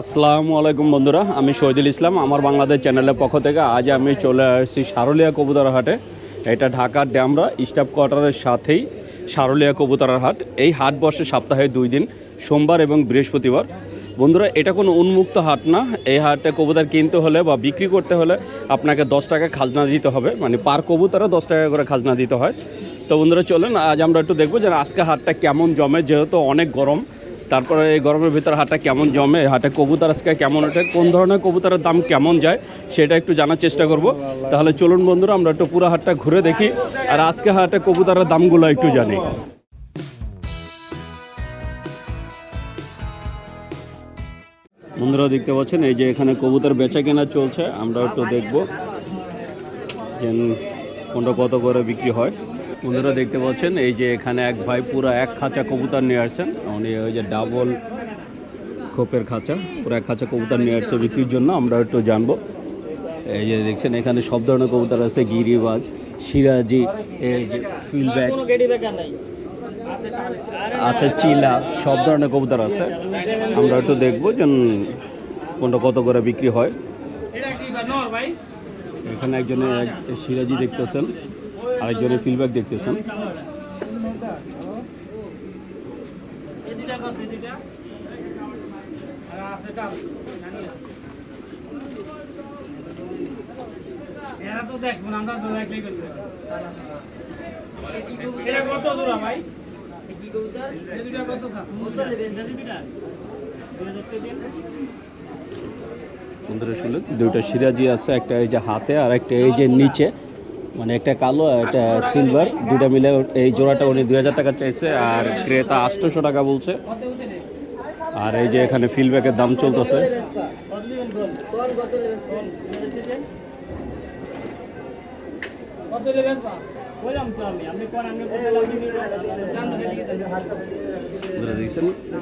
আসসালামু আলাইকুম বন্ধুরা, আমি শহীদুল ইসলাম, আমার বাংলাদেশ চ্যানেলের পক্ষ থেকে আজ আমি চলে আসছি সারুলিয়া কবুতর হাটে। এটা ঢাকার ড্যামরা স্টাফ কোয়ার্টারের সাথেই সারুলিয়া কবুতরার হাট। এই হাট বসে সপ্তাহে দুই দিন, সোমবার এবং বৃহস্পতিবার। বন্ধুরা, এটা কোনো উন্মুক্ত হাট না। এই হাটে কবুতর কিনতে হলে বা বিক্রি করতে হলে আপনাকে দশ টাকা খাজনা দিতে হবে। মানে পার কবুতরে দশ টাকা করে খাজনা দিতে হয়। তো বন্ধুরা, চলেন, আজ আমরা একটু দেখব যে আজকে হাটটা কেমন জমে, যেহেতু অনেক গরম। তারপরে এই গরমের ভিতরে হাটটা কেমন জমে, হাটে কবুতর আজকে কেমন ওঠে, কোন ধরনের কবুতরের দাম কেমন যায়, সেটা একটু জানার চেষ্টা করব। তাহলে চলুন বন্ধুরা, আমরা একটু পুরো হাটটা ঘুরে দেখি, আর আজকে হাটে কবুতরের দামগুলো একটু জানি। বন্ধুরা দেখতে পাচ্ছেন, এই যে এখানে কবুতর বেচা কেনা চলছে আমরা একটু দেখব যে কোনটা কত করে বিক্রি হয়। বন্ধুরা দেখতে পাচ্ছেন, এই যে এখানে এক ভাই পুরো এক খাঁচা কবুতর নিয়ে আসছেন। উনি ওই যে ডাবল খোপের খাঁচা, পুরো এক খাঁচা কবুতর নিয়ে আসছে বিক্রির জন্য, আমরা একটু জানব। এই যে দেখছেন, এখানে সব ধরনের কবুতর আছে, গিরিবাজ, সিরাজি, এই যে ফিলব্যাক আছে চিলা, সব ধরনের কবুতর আছে। আমরা একটু দেখব যে কোনটা কত করে বিক্রি হয়। এখানে একজনের এক- সিরাজি দেখতেছেন। দেখতেছেন স্যার? এটা দুইটা? দুই হাজার সুন্দর দুইটা সিরাজি আছে, একটা এই যে হাতে আর একটা এই যে নিচে মানে একটা কালো একটা সিলভার দুটা মিলে এই জোড়াটা উনি দুই হাজার টাকা চাইছে আর ক্রেতা আটশোশো টাকা বলছে। আর এই যে এখানে ফিলব্যাকের দাম চলতেছে।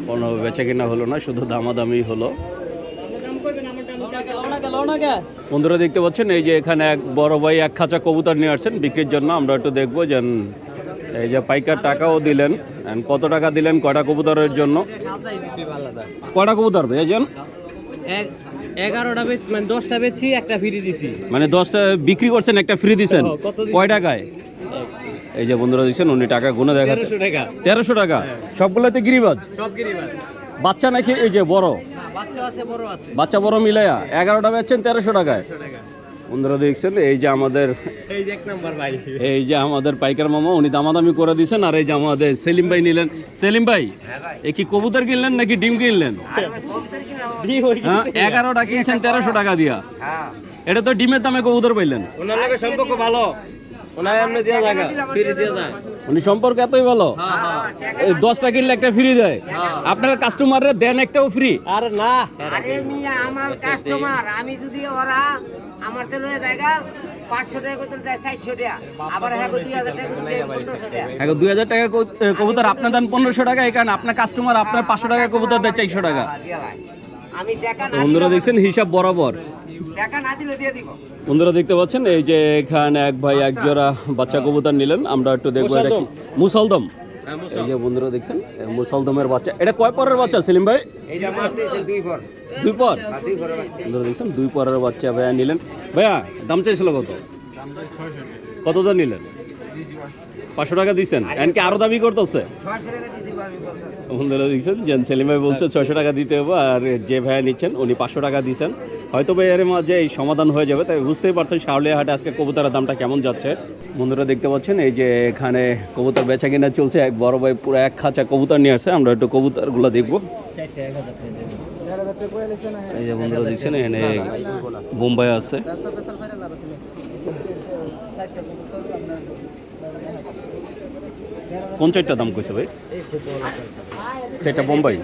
কোনো বেচা কিনা হলো না, শুধু দামাদামি হলো আপনি দাম করবেন, আমার দাম বন্ধুরা দেখতে পাচ্ছেন এই যে এখানে এক বড় ভাই এক খাঁচা কবুতর নিয়ে আসছেন বিক্রির জন্য। আমরা একটু দেখব যে এই যে পাইকার টাকাও দিলেন কত টাকা দিলেন কয়টা কবুতরের জন্য? কয়টা কবুতর ভেজেন এগারোটা মানে দশটা বেচছি একটা ফ্রি দিছি। মানে দশটা বিক্রি করছেন একটা ফ্রি দিছেন? দিছেন? কয় টাকায়? এই যে বন্ধুরা দিচ্ছেন উনি টাকা গুনে দেখাচ্ছে। তেরোশো টাকা। টাকা। সবগুলোতে গিরিবাজ? সব গিরিবাস বাচ্চা নাকি এই যে বড়? বাচ্চা বড় আছে। মিলাইয়া এগারোটা বেচছেন তেরোশো টাকায়। বন্ধুরা দেখছেন এই যে আমাদের এই যে এক নাম্বার ভাই। এই যে আমাদের পাইকার মামা উনি দামাদামি করে দিয়েছেন আর এই যে আমাদের সেলিম ভাই নিলেন। সেলিম ভাই এ কি কবুতর কিনলেন নাকি ডিম কিনলেন? হ্যাঁ এগারোটা কিনছেন তেরোশো টাকা দিয়া। এটা তো ডিমের দামে কবুতর পাইলেন। ওনার সম্পর্ক ভালো। ওনার এমনি দেওয়া জায়গা। ফ্রি দেওয়া যায়। উনি সম্পর্ক এতই ভালো। হ্যাঁ হ্যাঁ। দশটা কিনলে একটা ফ্রি দেয়। আপনার কাস্টমাররা দেন একটাও ফ্রি আর না। আরে মিয়া আমার কাস্টমার আমি যদি ওরা আমার তো লয়ে জায়গা পাঁচশো টাকা করে দেয় চারশো টাকা। আবার হ্যাঁ দুই হাজার টাকা করে দেয় পনেরোশো টাকা। দুই হাজার টাকার কবুতর আপনার দেন পনেরোশো টাকা এই কারণে আপনার কাস্টমার আপনার পাঁচশো টাকার কবুতর দেয় চারশো টাকা। আমি টাকা বন্ধুরা দেখছেন হিসাব বরাবর। বন্ধুরা দেখতে পাচ্ছেন এই যে এখানে এক ভাই এক জোড়া বাচ্চা কবুতর নিলেন আমরা একটু দেখব এটা কি মুসলদম। এই যে বন্ধুরা দেখছেন মুসলদমের বাচ্চা। এটা কয় পরের বাচ্চা সেলিম ভাই? দুই পর। দুই পর? দুই পর বন্ধুরা দেখছেন দুই পরের বাচ্চা ভাইয়া নিলেন। ভাইয়া দাম চাইছিল কত? কত দাম নিলেন? পাঁচশো। টাকা দিচ্ছেন এমনকি আরও দাবি করতেছে। বন্ধুরা দেখছেন যে সেলিম ভাই বলছে ছয়শো টাকা দিতে হবে আর যে ভাইয়া নিচ্ছেন উনি পাঁচশো টাকা দিচ্ছেন হয়তো ভাই এর মাঝে এই সমাধান হয়ে যাবে, তাই বুঝতেই পারছেন শাওলিয়া হাটে আজকে কবুতরের দামটা কেমন যাচ্ছে। বন্ধুরা দেখতে পাচ্ছেন, এই যে এখানে কবুতর বেচা কিনা চলছে, এক বড় ভাই পুরো এক খাঁচা কবুতর নিয়ে আসছে, আমরা একটু কবুতরগুলো দেখব। এই যে বন্ধুরা দেখছেন, এখানে বোম্বাই আছে। কোন চারটা দাম কইছে ভাই? চারটা বোম্বাই?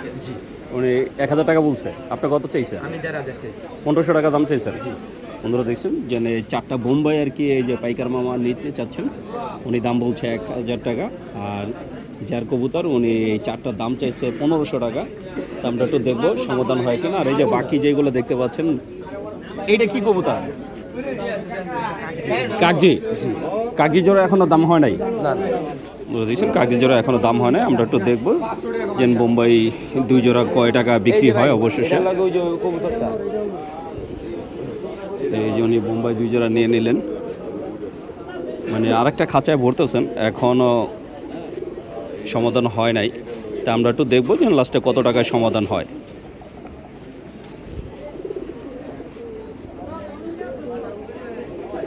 উনি এক হাজার টাকা বলছে। আপনি কত চাইছে। পনেরোশো টাকা দাম চাইছেন? বন্ধুরা দেখছেন যে চারটা বোম্বাই আর কি এই যে পাইকার মামা নিতে চাচ্ছেন উনি দাম বলছে এক হাজার টাকা। আর যার কবুতর উনি এই চারটার দাম চাইছে পনেরোশো টাকা। দামটা একটু দেখব সমাধান হয় কিনা। আর এই যে বাকি যেগুলো দেখতে পাচ্ছেন এইটা কি কবুতর? কাগজি? কাগজি জোড়া এখনও দাম হয় নাই? না বুঝতে দিচ্ছেন কাগজি জোড়া এখনও দাম হয় নাই। আমরা একটু দেখব যে বোম্বাই দুই জোড়া কয় টাকা বিক্রি হয় অবশেষে। এই যে উনি বোম্বাই দুই জোড়া নিয়ে নিলেন। মানে আরেকটা খাঁচায় ভরতেছেন। এখনও সমাধান হয় নাই। তা আমরা একটু দেখব যে লাস্টে কত টাকায় সমাধান হয়।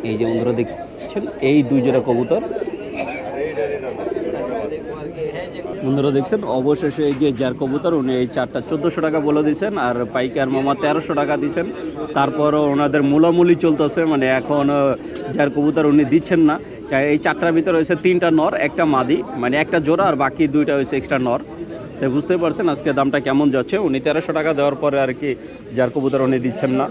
এই যে বন্ধুরা দেখছেন, এই দুই জোড়া কবুতর। বন্ধুরা দেখছেন, অবশেষে এই যে যার কবুতর, উনি এই চারটা চোদ্দোশো টাকা বলে দিয়েছেন, আর পাইকার মামা তেরোশো টাকা দিয়েছেন। তারপরও ওনাদের মূলামূলি চলতেছে মানে এখন যার কবুতর উনি দিচ্ছেন না। এই চারটার ভিতরে হয়েছে তিনটা নর, একটা মাদি মানে একটা জোড়া, আর বাকি দুইটা হয়েছে এক্সট্রা নর। তাই বুঝতেই পারছেন আজকে দামটা কেমন যাচ্ছে। উনি তেরোশো টাকা দেওয়ার পরে আর কি যার কবুতর উনি দিচ্ছেন না।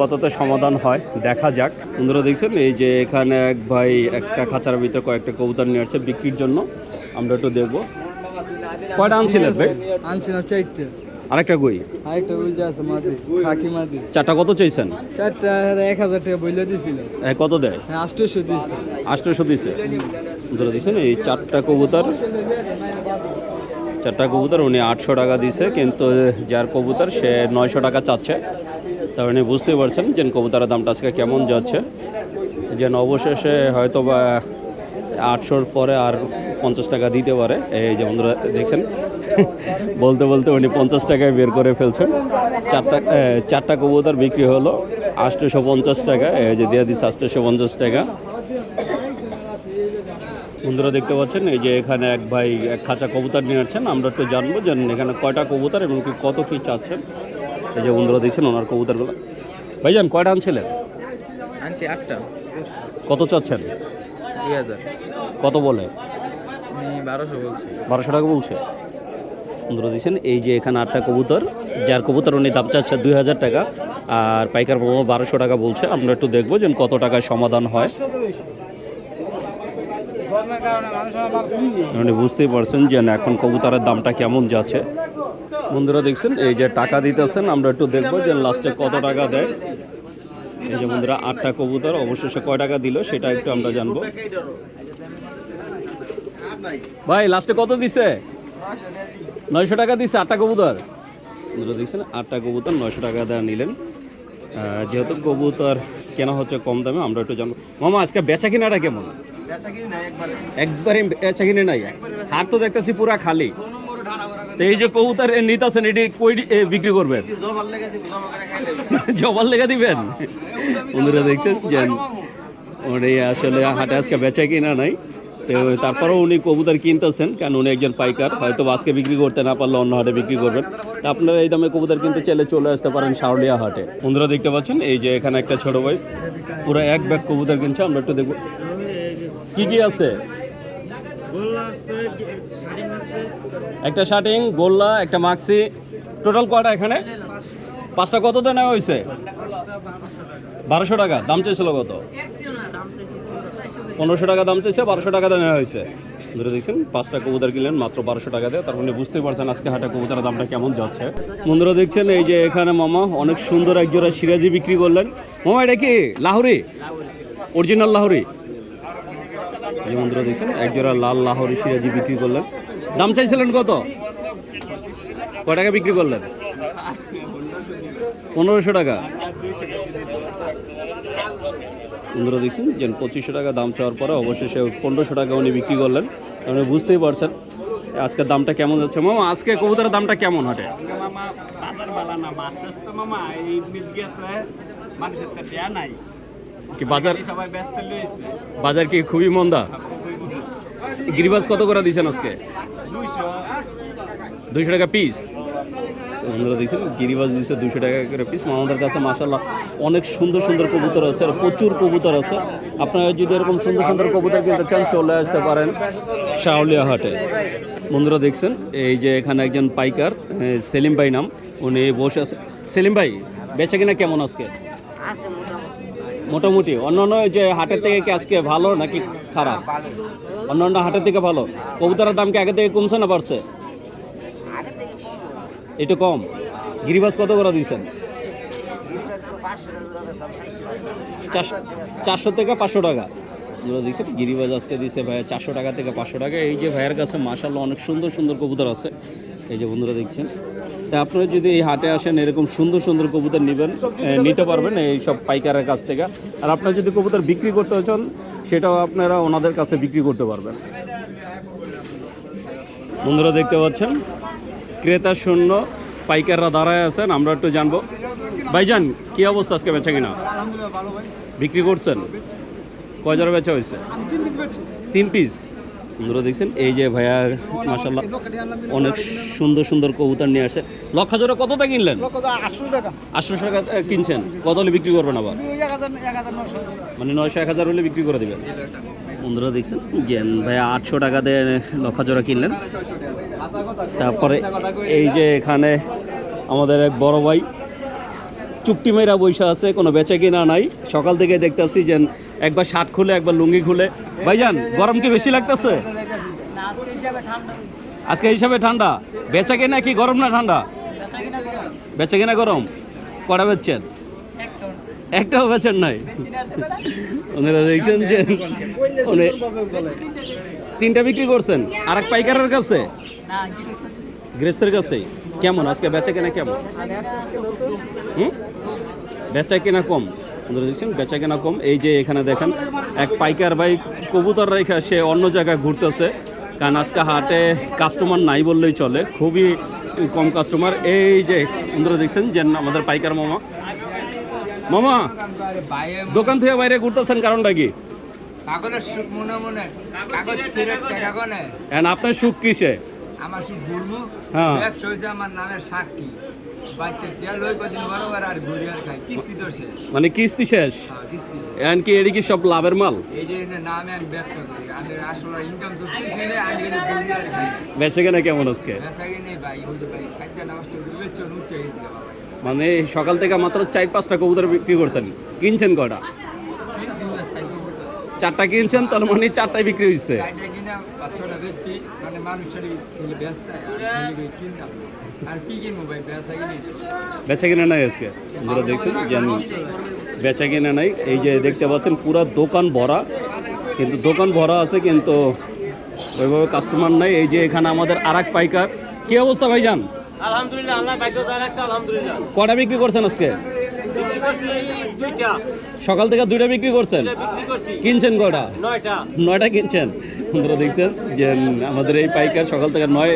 কততে সমাধান হয় দেখা যাক। বন্ধুরা দেখছেন এই যে এখানে এক ভাই একটা খাঁচার ভিতরে কয়েকটা কবুতর নিয়ে আসছে বিক্রির জন্য। আমরা একটু দেখব। কয়টা আনছিলেন ভাই? আনছিলাম চারটে। আরেকটা গই আরেকটা ওই যে আছে মাদি খাকি মাদি। চারটা কত চাইছেন? চারটা এক হাজার টাকা বইলে দিছিল। এ, কত দেয়? হ্যাঁ আষ্টশো দিচ্ছে আষ্টশো দিছে। ধরে দিচ্ছেন এই চারটা কবুতর চারটা কবুতর, উনি আটশো টাকা দিছে, কিন্তু যার কবুতর সে নয়শো টাকা চাচ্ছে। তার উনি বুঝতেই পারছেন যে কবুতরের দামটা আজকে কেমন যাচ্ছে। যেন অবশেষে হয়তো বা আটশোর পরে আর পঞ্চাশ টাকা দিতে পারে। এই যে বন্ধুরা দেখছেন, বলতে বলতে উনি পঞ্চাশ টাকায় বের করে ফেলছেন। চারটা চারটা কবুতর বিক্রি হলো আটশোশো পঞ্চাশ টাকা, এই যে দিয়ে দিচ্ছে আটশোশো পঞ্চাশ টাকা। বন্ধুরা দেখতে পাচ্ছেন এই যে এখানে এক ভাই এক খাঁচা কবুতর নিয়ে আসছেন। আমরা একটু জানব যে এখানে কয়টা কবুতর এবং কি কত কি চাচ্ছেন। এই যে বন্ধুরা দেখছেন ওনার কবুতরগুলো। ভাইজান কয়টা আনছিলেন? আনছি আটটা। কত চাচ্ছেন? দুই হাজার। কত বলে? বারোশো বলছি। বারোশো টাকা বলছে। বন্ধুরা দিচ্ছেন এই যে এখানে আটটা কবুতর যার কবুতর উনি দাম চাচ্ছে দুই হাজার টাকা আর পাইকার মোমো বারোশো টাকা বলছে। আমরা একটু দেখব যে কত টাকায় সমাধান হয়। উনি বুঝতেই পারছেন যে এখন কবুতরের দামটা কেমন যাচ্ছে। বন্ধুরা দেখছেন, এই যে টাকা দিতেছেন, আমরা একটু দেখব যে লাস্টে কত টাকা দেয়। এই যে বন্ধুরা, আটটা কবুতর, অবশেষে কয় টাকা দিল সেটা একটু আমরা জানব। ভাই লাস্টে কত দিছে? নয়শো টাকা দিছে, আটটা কবুতর। বন্ধুরা দেখছেন, আটটা কবুতর নয়শো টাকা দেওয়া নিলেন। যেহেতু কবুতর কেনা হচ্ছে কম দামে আমরা একটু জানব। মামা আজকে বেচা কিনাটা কেমন একবারে। বেচা কিনে নাই? হাট তো দেখতেছি পুরা খালি। তো এই যে কবুতার নিতাছেন এটি কই বিক্রি করবেন? জবাল লেগে দিবেন? বন্ধুরা দেখছেন? যে আসলে হাটে আজকে বেচা কিনা নাই। তারপরেও উনি কবুতর কিনতেছেন, কারণ উনি একজন পাইকার, হয়তো আজকে বিক্রি করতে না পারলে অন্য হাটে বিক্রি করবেন। তা আপনারা এই দামে কবুতর কিনতে চাইলে চলে আসতে পারেন শাওলিয়া হাটে। বন্ধুরা দেখতে পাচ্ছেন, এই যে এখানে একটা ছোট ভাই, পুরো এক ব্যাগ কবুতর কিনছে, আমরা একটু দেখব। কি কি আছে? একটা শার্টিং গোল্লা, একটা মাক্সি। টোটাল কয়টা এখানে? পাঁচটা কত নেওয়া হয়েছে? বারোশো টাকা, দাম চাইছিল কত? পনেরোশো টাকা দাম চাইছে, বারোশো টাকা দিয়ে নেওয়া হয়েছে। ধরে দেখছেন, পাঁচটা কবুতর কিনলেন, মাত্র বারোশো টাকা দিয়ে। তার মানে বুঝতেই পারছেন আজকে হাটে কবুতরের দামটা কেমন যাচ্ছে। বন্ধুরা দেখছেন, এই যে এখানে মামা অনেক সুন্দর এক জোড়া সিরাজি বিক্রি করলেন। মামা, এটা কি? লাহোরি? অরিজিনাল লাহোরি? যে বন্ধুরা দেখছেন, এক জোড়া লাল লাহোরি সিরাজি বিক্রি করলেন। দাম চাইছিলেন কত? কয় টাকা বিক্রি করলেন? পনেরোশো টাকা। বন্ধুরা দেখছেন যে পঁচিশশো টাকা দাম চাওয়ার পরে অবশেষে পনেরোশো টাকা উনি বিক্রি করলেন। আপনি বুঝতেই পারছেন আজকের দামটা কেমন যাচ্ছে। মামা আজকে কবুতরের দামটা কেমন হাটে? কি বাজার? সবাই বাজার কি খুবই মন্দা? গিরিবাজ কত করে দিচ্ছেন আজকে? দুইশো টাকা পিস বন্ধুরা দেখছেন গিরিবাজ দিচ্ছে দুশো টাকা করে পিস আমাদের কাছে মাসাল্লাহ অনেক সুন্দর সুন্দর কবুতর আছে আর প্রচুর কবুতর আছে। আপনারা যদি এরকম সুন্দর সুন্দর কবুতর কিনতে চান চলে আসতে পারেন শাওলিয়া হাটে। বন্ধুরা দেখছেন এই যে এখানে একজন পাইকার সেলিম ভাই নাম উনি বসে আছে। সেলিম ভাই বেচে কিনা কেমন আজকে? মোটামুটি। মোটামুটি। অন্যান্য যে হাটের থেকে কি আজকে ভালো নাকি খারাপ? অন্যান্য হাটের থেকে ভালো। কবুতরের দাম কি আগে থেকে কমছে না বাড়ছে? একটু কম। গিরিবাজ কত করে দিয়েছেন? চারশো থেকে পাঁচশো টাকা। এগুলো দেখছেন গিরিবাজ আজকে দিছে ভাইয়া চারশো টাকা থেকে পাঁচশো টাকা। এই যে ভাইয়ের কাছে মাসাল্লাহ অনেক সুন্দর সুন্দর কবুতর আছে। এই যে বন্ধুরা দেখছেন। তা আপনারা যদি এই হাটে আসেন, এরকম সুন্দর সুন্দর কবুতর নেবেন নিতে পারবেন এই সব পাইকারের কাছ থেকে। আর আপনারা যদি কবুতর বিক্রি করতে চান, সেটাও আপনারা ওনাদের কাছে বিক্রি করতে পারবেন। বন্ধুরা দেখতে পাচ্ছেন? ক্রেতা শূন্য পাইকাররা দাঁড়ায় আছেন আমরা একটু জানব। ভাইজান কি অবস্থা আজকে বেচা কিনা? বিক্রি করছেন? কয় জোড়া বেচা হয়েছে? তিন পিস বন্ধুরা দেখছেন এই যে ভাইয়া মাসাল্লাহ অনেক সুন্দর সুন্দর কবুতর নিয়ে আসে। লক্ষা জোড়া কতটা কিনলেন? আটশো টাকা। কিনছেন? কত হলে বিক্রি করবেন আবার? মানে নয়শো এক হাজার হলে বিক্রি করে দেবেন। বন্ধুরা দেখছেন যে ভাইয়া আটশো টাকা দিয়ে লক্ষা জোড়া কিনলেন। তারপরে এই যে এখানে আমাদের এক বড় ভাই চুক্তি মেয়েরা বৈশা আছে কোনো বেচে কিনা নাই। সকাল থেকে দেখতেছি যে একবার শার্ট খুলে একবার লুঙ্গি খুলে। ভাইজান গরম কি বেশি লাগতেছে? আজকে হিসাবে ঠান্ডা। বেচা কিনা কি গরম না ঠান্ডা? বেচা কিনা গরম। কটা বেচছেন? একটাও বেচেন নাই। ওনারা দেখছেন যে তিনটা বিক্রি করছেন। আর এক পাইকারের কাছে? গৃহস্থের কাছে কেমন? আজকে বেচা কেনা কেমন? হুম? বেচা কেনা কম। দেখছেন? বেচা কেনা কম। এই যে এখানে দেখেন, এক পাইকার ভাই কবুতর রেখা সে অন্য জায়গায় ঘুরতেছে। কারণ আজকে হাটে কাস্টমার নাই বললেই চলে। খুবই কম কাস্টমার এই যে আপনারা দেখছেন যে আমাদের পাইকার মামা। মামা, দোকান থেকে বাইরে ঘুরতেছেন কারণটা কি? পাগলের সুখ মনে মনে কাগজ ছিঁড়ে টাকা গনে এখন আপনার সুখ কিসে? আমার সুখ হ্যাঁ। ব্যবসা হয়েছে আমার নামের সাক্ষী। মানে কিস্তি শেষ? হ্যাঁ, কিস্তি শেষ। এখন কি এটি কি সব লাভের মাল? বেচে কেনা কেমন আজকে? মানে সকাল থেকে মাত্র চার পাঁচটা কবুতর বিক্রি করছেন। কিনছেন কটা চারটা কিনছেন তাহলে মানে চারটায় বিক্রি হয়েছে মানে বেচা কিনা? নাই আজকে? আপনারা দেখছেন যে আমি বেচা কিনা নাই। এই যে দেখতে পাচ্ছেন পুরো দোকান ভরা। কিন্তু দোকান ভরা আছে কিন্তু ওইভাবে কাস্টমার নাই। এই যে এখানে আমাদের আর এক পাইকার। কি অবস্থা ভাইজান? আলহামদুলিল্লাহ আল্লাহ ভাগ্য আলহামদুলিল্লাহ। কটা বিক্রি করছেন আজকে? সকাল থেকে দুইটা বিক্রি করছেন? কিনছেন কটা নয়টা। কিনছেন? আপনারা দেখছেন যে আমাদের এই পাইকার সকাল থেকে নয়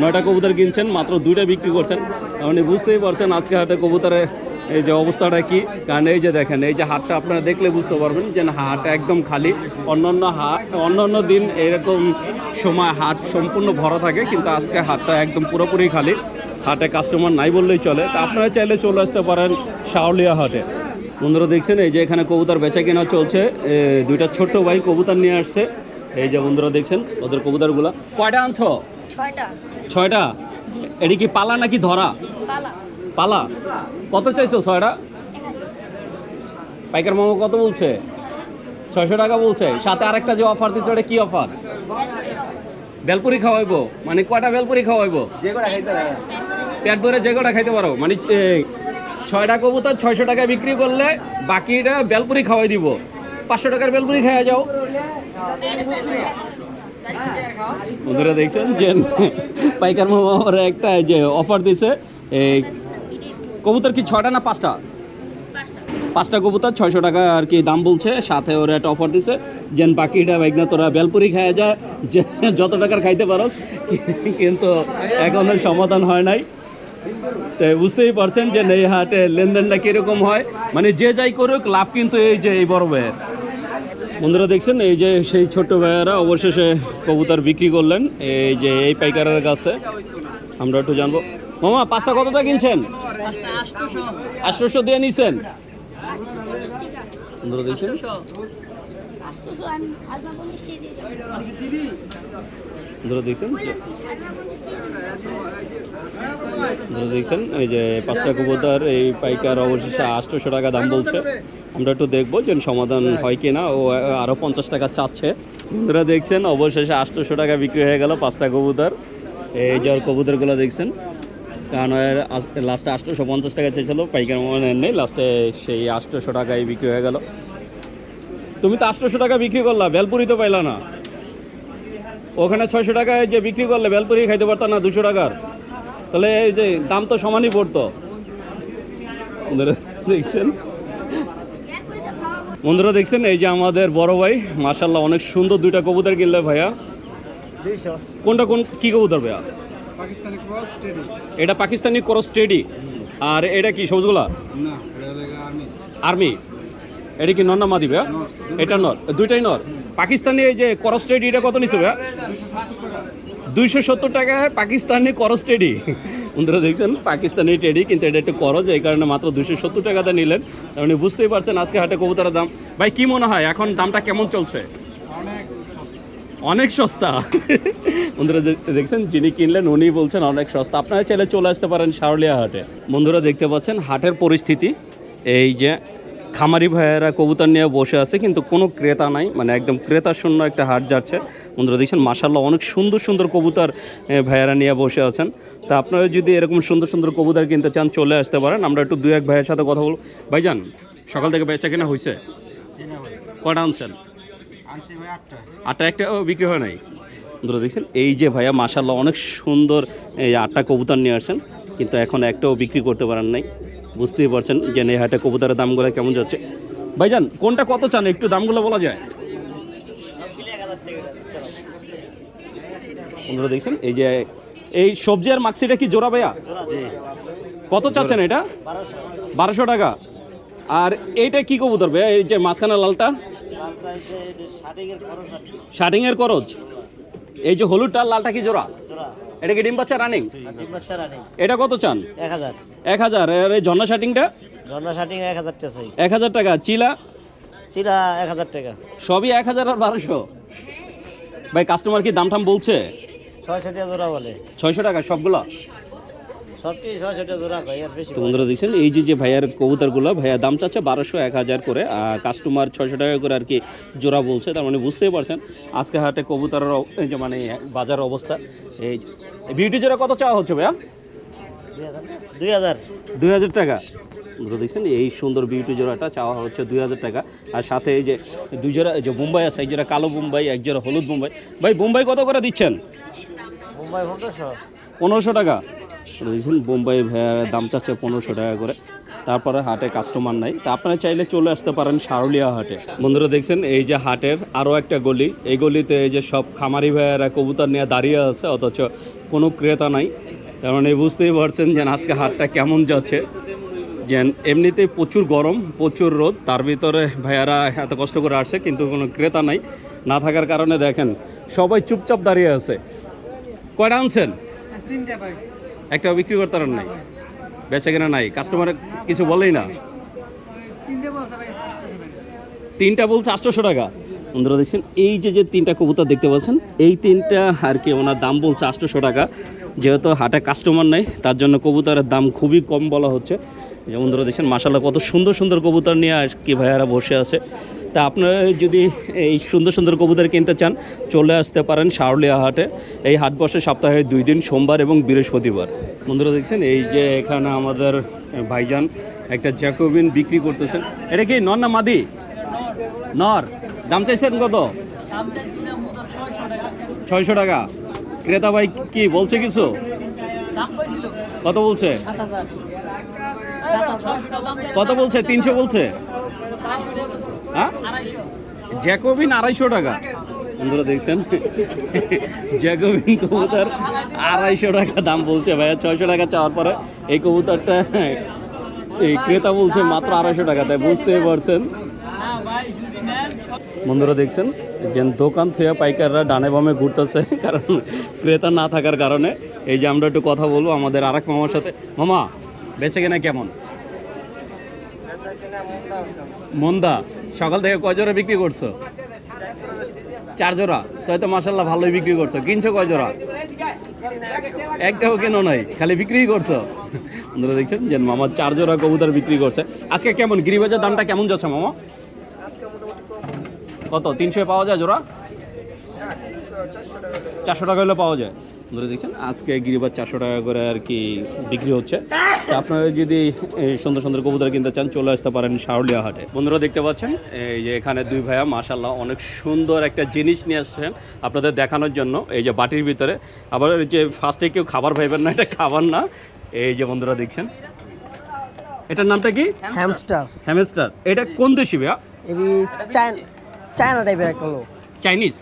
নয়টা কবুতর কিনছেন মাত্র দুইটা বিক্রি করছেন। আপনি বুঝতেই পারছেন আজকে হাটে কবুতরের এই যে অবস্থাটা কি। কারণ এই যে দেখেন এই যে হাটটা আপনারা দেখলে বুঝতে পারবেন যে না হাট একদম খালি। অন্যান্য হাট অন্যান্য দিন এরকম সময় হাট সম্পূর্ণ ভরা থাকে কিন্তু আজকে হাটটা একদম পুরোপুরি খালি। হাটে কাস্টমার নাই বললেই চলে। তা আপনারা চাইলে চলে আসতে পারেন শাওলিয়া হাটে। বন্ধুরা দেখছেন এই যে এখানে কবুতর বেচা কেনা চলছে। এ, দুইটা ছোট্ট ভাই কবুতর নিয়ে আসছে। এই যে বন্ধুরা দেখছেন ওদের কবুতরগুলা। কয়টা আনছো? ছয়টা। ছয়টা? এটি কি পালা নাকি ধরা? পালা। পালা? কত চাইছো ছয়টা? পাইকার মামা কত বলছে? ছয়শো টাকা বলছে। সাথে আরেকটা যে অফার দিচ্ছে ওটা কি অফার বেলপুরি খাওয়াইবো? মানে কয়টা বেলপুরি খাওয়াইবো? পেট ভরে যে কটা খাইতে পারো। মানে ছয়টা কবুতর ছয়শো টাকায় বিক্রি করলে বাকিটা বেলপুরি খাওয়াই দিব। পাঁচশো টাকার বেলপুরি খাওয়া যাও। বন্ধুরা দেখছেন যে, পাইকার মামা একটা যে অফার দিছে এই কবুতর কি ছয়টা না পাঁচটা? পাঁচটা কবুতর, ছয়শো টাকা আর কি দাম বলছে। সাথে ওরা একটা অফার দিছে যেন বাকিটা বাইক না তোরা বেলপুরি খাওয়া যায় যে, যত টাকার খাইতে পারো কিন্তু এখনও সমাধান হয় নাই। তো বুঝতেই পারছেন যে এই হাটে লেনদেনটা কীরকম হয়। মানে যে যাই করুক, লাভ কিন্তু এই যে এই বড় ভাইয়ের। বন্ধুরা দেখছেন, এই যে সেই ছোট্ট ভাইয়ারা অবশেষে কবুতর বিক্রি করলেন, এই যে এই পাইকারের কাছে। আমরা একটু জানব। মামা, পাঁচটা কতটা কিনছেন? আটশোশো দিয়ে নিছেন। বন্ধুরা দেখছেন? বন্ধুরা দেখছেন? দেখছেন, এই যে পাঁচটা কবুতর, এই পাইকার অবশেষে আটশোশো টাকা দাম বলছে। আমরা একটু দেখব যে সমাধান হয় কি না ও আরও পঞ্চাশ টাকা চাচ্ছে। বন্ধুরা দেখছেন, অবশেষে আটশোশো টাকা বিক্রি হয়ে গেল পাঁচটা কবুতর। এই যে কবুতরগুলো দেখছেন কারণ লাস্টে আটশোশো পঞ্চাশ টাকা চেয়েছিল, পাইকার মানে নেই লাস্টে সেই আটশোশো টাকায় বিক্রি হয়ে গেল। তুমি তো আটশোশো টাকা বিক্রি করলা বেলপুরি তো পাইলা না। ওখানে ছয়শো টাকায় যে বিক্রি করলে বেলপুরি খাইতে পারতাম না দুশো টাকার। তাহলে এই যে দাম তো সমানই পড়তো। দেখছেন? বন্ধুরা দেখছেন এই যে আমাদের বড় ভাই মার্শাল্লাহ অনেক সুন্দর দুইটা কবুতর কিনলে ভাইয়া। কোনটা কোন কি কবুতর ভাইয়া? এটা পাকিস্তানি ক্রস টেডি আর এটা কি সবুজগুলা? আর্মি এটা কি নর না মাদি ভাইয়া? এটা নর। দুইটাই নর? পাকিস্তানি এই যে করস টেডি এটা কত নিচ্ছে ভাইয়া? দুইশো সত্তর টাকায় পাকিস্তানি করস টেডি। বন্ধুরা দেখছেন পাকিস্তানি টেডি কিন্তু এটা একটু করজ এই কারণে মাত্র দুশো সত্তর টাকাতে নিলেন। মানে বুঝতেই পারছেন আজকে হাটে কবুতরের দাম। ভাই কি মনে হয় এখন দামটা কেমন চলছে? অনেক সস্তা। অনেক সস্তা। বন্ধুরা দেখছেন যিনি কিনলেন উনি বলছেন অনেক সস্তা। আপনারা চাইলে চলে আসতে পারেন শারলিয়া হাটে। বন্ধুরা দেখতে পাচ্ছেন হাটের পরিস্থিতি। এই যে খামারি ভাইয়েরা কবুতর নিয়ে বসে আছে, কিন্তু কোনো ক্রেতা নাই মানে একদম ক্রেতা শূন্য একটা হাট যাচ্ছে। বন্ধুরা দেখছেন মাসাল্লাহ অনেক সুন্দর সুন্দর কবুতর ভাইয়েরা নিয়ে বসে আছেন। তা আপনারা যদি এরকম সুন্দর সুন্দর কবুতর কিনতে চান, চলে আসতে পারেন। আমরা একটু দু এক ভাইয়ের সাথে কথা বলব। ভাইজান, সকাল থেকে বেচা কেনা হয়েছে কটা আনছেন? আনছি আটটা একটা বিক্রি হয় নাই? বন্ধুরা দেখছেন, এই যে ভাইয়া মাসাল্লাহ অনেক সুন্দর, এই আটটা কবুতর নিয়ে আসছেন, কিন্তু এখন একটাও বিক্রি করতে পারেন নাই। বুঝতেই পারছেন যে এই হাটে কবুতরের দামগুলো কেমন যাচ্ছে। ভাইজান কোনটা কত চান? একটু দামগুলো বলা যায়। বন্ধুরা দেখছেন? এই যে এই সবজি আর মাক্সিটা কি জোড়া ভাইয়া? কত চাচ্ছেন এটা? বারোশো টাকা। আর এইটা কি কবুতর ভাইয়া? এই যে মাঝখানে লালটা? শার্টিং এর খরচ এই যে হলুদটা লালটা কি জোড়া। এটা কি ডিম বাচ্চা রানিং এটা কত চান? এক হাজার। এক হাজার। আর এই ঝর্ণা শাটিংটা ঝর্ণা শাটিং এক হাজার টাকা চাই এক হাজার টাকা। চিলা? চিলা এক হাজার টাকা। সবই এক হাজার আর বারোশো? ভাই কাস্টমার কি দাম টাম বলছে? ছয়শো টাকা জোড়া বলে। ছয়শো টাকা সবগুলো? তো বন্ধুরা দেখছেন এই যে যে ভাইয়ার কবুতরগুলো ভাইয়া দাম চাচ্ছে বারোশো এক হাজার করে আর কাস্টমার ছয়শো টাকা করে আর কি জোড়া বলছে তার মানে বুঝতেই পারছেন আজকে হাটে কবুতরের যে মানে বাজার অবস্থা এই বিউটি জোড়া কত চাওয়া হচ্ছে ভাইয়া? দুই হাজার। দুই হাজার টাকা। বন্ধুরা দেখছেন এই সুন্দর বিউটি জোড়াটা চাওয়া হচ্ছে দুই হাজার টাকা আর সাথে এই যে দুই জোড়া যে বোম্বাই আছে এক জোড়া কালো বোম্বাই এক জোড়া হলুদ বোম্বাই। ভাই বোম্বাই কত করে দিচ্ছেন? পনেরোশো। পনেরোশো টাকা। দেখছেন বোম্বাই ভাইয়ার দাম চাচ্ছে পনেরোশো টাকা করে। তারপরে হাটে কাস্টমার নাই। তা আপনারা চাইলে চলে আসতে পারেন সারুলিয়া হাটে। বন্ধুরা দেখছেন, এই যে হাটের আরও একটা গলি। এই গলিতে এই যে সব খামারি ভাইয়েরা কবুতর নিয়ে দাঁড়িয়ে আছে, অথচ কোনো ক্রেতা নাই। কারণ এই বুঝতেই পারছেন যে আজকে হাটটা কেমন যাচ্ছে। যে এমনিতেই প্রচুর গরম, প্রচুর রোদ। তার ভিতরে ভাইয়ারা এত কষ্ট করে আসছে, কিন্তু কোনো ক্রেতা নাই। না থাকার কারণে দেখেন, সবাই চুপচাপ দাঁড়িয়ে আছে। কয়টা আনছেন? তিনটা ভাই। একটা বিক্রি করতে পারেন নাই। বেচা কেনা নাই। কাস্টমার কিছু বলেই না। তিনটা বলছে আটশোশো টাকা। বন্ধুরা দেখছেন এই যে যে তিনটা কবুতর দেখতে পাচ্ছেন এই তিনটা আর কি ওনার দাম বলছে আটশোশো টাকা। যেহেতু হাটে কাস্টমার নাই তার জন্য কবুতরের দাম খুবই কম বলা হচ্ছে। এই যে বন্ধুরা দেখছেন মাসাল্লাহ কত সুন্দর সুন্দর কবুতর নিয়ে আর কি ভাইয়ারা বসে আছে। তা আপনারা যদি এই সুন্দর সুন্দর কবুতর কিনতে চান চলে আসতে পারেন শাওলিয়া হাটে। এই হাট বসে সপ্তাহে দুই দিন সোমবার এবং বৃহস্পতিবার। বন্ধুরা দেখছেন এই যে এখানে আমাদের ভাইজান একটা জ্যাকোবিন বিক্রি করতেছেন। এটা কি নর না মাদি? নর। দাম চাইছেন কত? ছয়শো টাকা। ক্রেতা ভাই কি বলছে কিছু? কত বলছে? কত বলছে? তিনশো বলছে? হ্যাঁ? জ্যাকোবিন আড়াইশো টাকা। বন্ধুরা দেখছেন? জ্যাকোবিন কবুতর আড়াইশো টাকা দাম বলছে ভাইয়া, ছয়শো টাকা চাওয়ার পরে এই কবুতরটা এই ক্রেতা বলছে মাত্র আড়াইশো টাকা, তাই বুঝতেই পারছেন? বন্ধুরা দেখছেন? যে দোকান থেকে পাইকাররা ডানে বামে ঘুরতেছে, কারণ ক্রেতা না থাকার কারণে। এই যে আমরা একটু কথা বলব আমাদের আরেক মামার সাথে। মামা, বেঁচে কেনা কেমন? মন্দা। সকাল থেকে কয় জোড়া বিক্রি করছ? চার জোড়া? তাই তো মাসাল্লাহ ভালোই বিক্রি করছ। কিনছো কয় জোড়া? একটাও কেন নাই, খালি বিক্রি করছ? বন্ধুরা দেখছেন যে মামা চার জোড়া কবুতর বিক্রি করছে। আজকে কেমন, গিরিবাজার দামটা কেমন যাচ্ছে মামা? কত তিনশো পাওয়া যায় জোড়া? চারশো টাকা হলে পাওয়া যায়। ধরে দেখছেন আজকে গিরিবাজ চারশো টাকা করে আর কি বিক্রি হচ্ছে। আপনারা যদি সুন্দর সুন্দর কবুতর কিনতে চান চলে আসতে পারেন শাওলিয়া হাটে। বন্ধুরা দেখতে পাচ্ছেন এই যে এখানে দুই ভাইয়া মাশাল্লাহ অনেক সুন্দর একটা জিনিস নিয়ে আসছেন আপনাদের দেখানোর জন্য এই যে বাটির ভিতরে। আবার যে ফার্স্টে কেউ খাবার ভাইবেন না এটা খাবার না। এই যে বন্ধুরা দেখছেন এটার নামটা কি? হ্যামস্টার। হ্যামস্টার। এটা কোন দেশি ভাইয়া? চায়না টাইপের একটা লোক। চাইনিজ।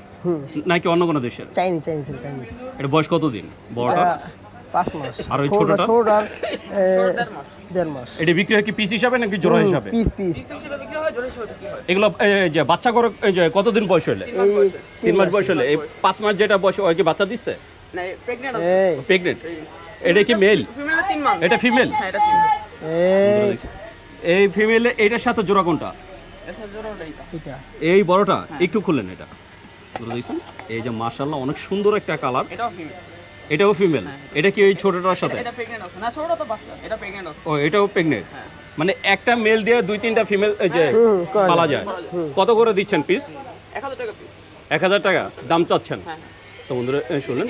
নাকি অন্য কোনো দেশের? চাইনি চাইনিজ চাইনিজ। এটা বয়স কতদিন? বড়টা পাঁচ মাস। আর ওই ছোটটা? ছোটটার দেড় মাস। এটা বিক্রি হয় কি পিস হিসাবে নাকি জোড়া হিসাবে? পিস পিস এগুলো যে বাচ্চা করে এই যে কতদিন বয়স হলে তিন মাস বয়স হলে এই পাঁচ মাস যেটা বয়স ওই কি বাচ্চা দিচ্ছে এই প্রেগনেন্ট এটা কি মেল এটা ফিমেল এই। এই ফিমেল এটার সাথে জোড়া কোনটা এই বড়টা একটু খুললেন এটা। এই যে মার্শাল্লাহ অনেক সুন্দর একটা কালার এটাও ফিমেল এটা কি ওই ছোটটার সাথে? ও এটাও প্রেগনেন্ট মানে একটা মেল দিয়ে দুই তিনটা ফিমেল যে পালা যায়। কত করে দিচ্ছেন পিস এক হাজার টাকা দাম চাচ্ছেন? তো বন্ধুরা শুনলেন?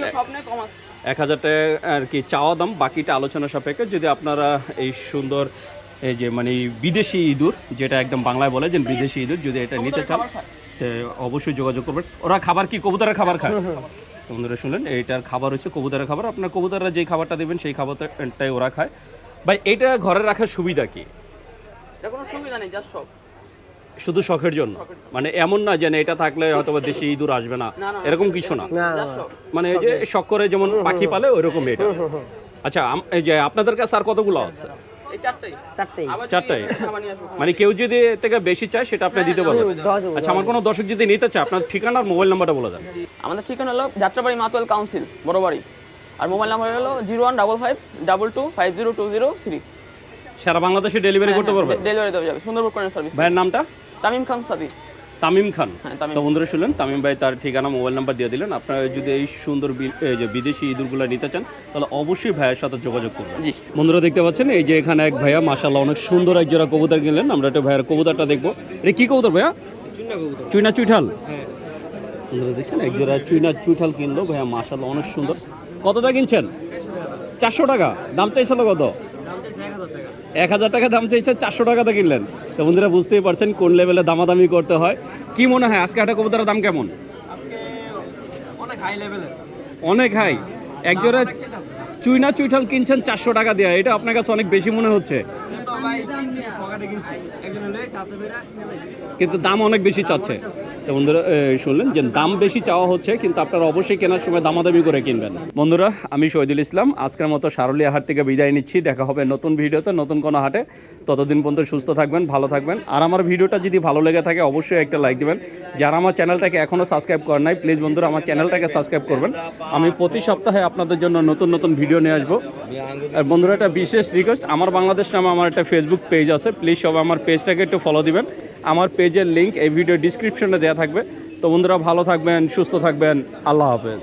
এক হাজার টাকা আর কি চাওয়া দাম বাকিটা আলোচনা সাপেক্ষে যদি আপনারা এই সুন্দর এই যে মানে বিদেশি ইঁদুর যেটা একদম বাংলায় বলে যে বিদেশি ইঁদুর যদি এটা নিতে চান। অবশ্যই যোগাযোগ করবেন। ওরা খাবার কি? কবুতরের খাবার খায়? বন্ধুরা শুনলেন? এইটার খাবার হচ্ছে কবুতরের খাবার। আপনার কবুতররা যেই খাবারটা দেবেন সেই খাবারটাই ওরা খায়। ভাই এটা ঘরে রাখার সুবিধা কি? শুধু শখের জন্য? মানে এমন না যে না, এটা থাকলে হয়তো বা দেশি ইঁদুর আসবে না। এরকম কিছু না? মানে যে শখ করে যেমন পাখি পালে ওইরকম এটা। আচ্ছা এই যে আপনাদের কাছে আর কতগুলো আছে? চারটেই। মানে কেউ যদি এর থেকে বেশি চায় সেটা আপনি দিতে পারবেন আচ্ছা আমার কোনো দর্শক যদি নিতে চায় আপনার ঠিকানা আর মোবাইল নাম্বারটা বলে দেন। আমাদের ঠিকানা হলো যাত্রাবাড়ি মাতোয়াল কাউন্সিল বড় বাড়ি। আর মোবাইল নাম্বার হলো zero one double five double two five zero two zero three. সারা বাংলাদেশে ডেলিভারি করতে পারবে ডেলিভারি দেওয়া যাবে সুন্দরবন কোরিয়ার সার্ভিস ভাইয়ের নামটা? তামিম খান সাদি তামিম খান। হ্যাঁ, তো বন্ধুরা শুনলেন তামিম ভাই তার ঠিকানা মোবাইল নাম্বার দিয়ে দিলেন। আপনারা যদি এই সুন্দর বি- এই যে বিদেশি ইঁদুরগুলো নিতে চান তাহলে অবশ্যই ভাইয়ের সাথে যোগাযোগ করবেন। জি। বন্ধুরা দেখতে পাচ্ছেন এই যে এখানে এক ভাইয়া মাশাল্লাহ অনেক সুন্দর এক জোড়া কবুতর কিনলেন। আমরা একটা ভাইয়ের কবুতরটা দেখব। এটা কি কবুতর ভাইয়া? চুইনা চুইঠাল। বন্ধুরা দেখছেন এক জোড়া চুইনা চুইঠাল কিনলো। ভাইয়া মাশাল্লাহ অনেক সুন্দর। কতটা কিনছেন? চারশো টাকা। দাম চাইছিল কত? এক হাজার টাকা দাম চাইছে চারশো টাকাতে কিনলেন। তো বন্ধুরা বুঝতেই পারছেন কোন লেভেলে দামাদামি করতে হয়। কি মনে হয় আজকে একটা কবুতরের দাম কেমন? অনেক হাই লেভেলের অনেক হাই এক চুইনা চুইঠাল কিনছেন চারশো টাকা দেওয়া এটা আপনার কাছে অনেক বেশি মনে হচ্ছে? কিন্তু দাম অনেক বেশি চাচ্ছে। বন্ধুরা শুনলেন যে দাম বেশি চাওয়া হচ্ছে, কিন্তু আপনারা অবশ্যই কেনার সময় দামাদামি করে কিনবেন। বন্ধুরা, আমি শহীদুল ইসলাম, আজকের মতো সারলিয়া হাট থেকে বিদায় নিচ্ছি। দেখা হবে নতুন ভিডিওতে, নতুন কোনো হাটে। ততদিন পর্যন্ত সুস্থ থাকবেন, ভালো থাকবেন। আর আমার ভিডিওটা যদি ভালো লেগে থাকে, অবশ্যই একটা লাইক দিবেন। যারা আমার চ্যানেলটাকে এখনও সাবস্ক্রাইব করেন নাই, প্লিজ বন্ধুরা, আমার চ্যানেলটাকে সাবস্ক্রাইব করবেন। আমি প্রতি সপ্তাহে আপনাদের জন্য নতুন নতুন ভিডিও নিয়ে আসব। আর বন্ধুরা, একটা বিশেষ রিকোয়েস্ট আমার বাংলাদেশ নামে আমার একটা ফেসবুক পেজ আছে প্লিজ সবাই আমার পেজটাকে একটু ফলো দিবেন। আমার পেজের লিঙ্ক এই ভিডিও ডিসক্রিপশনে দেওয়া থাকবে। তো বন্ধুরা ভালো থাকবেন, সুস্থ থাকবেন, আল্লাহ হাফেজ।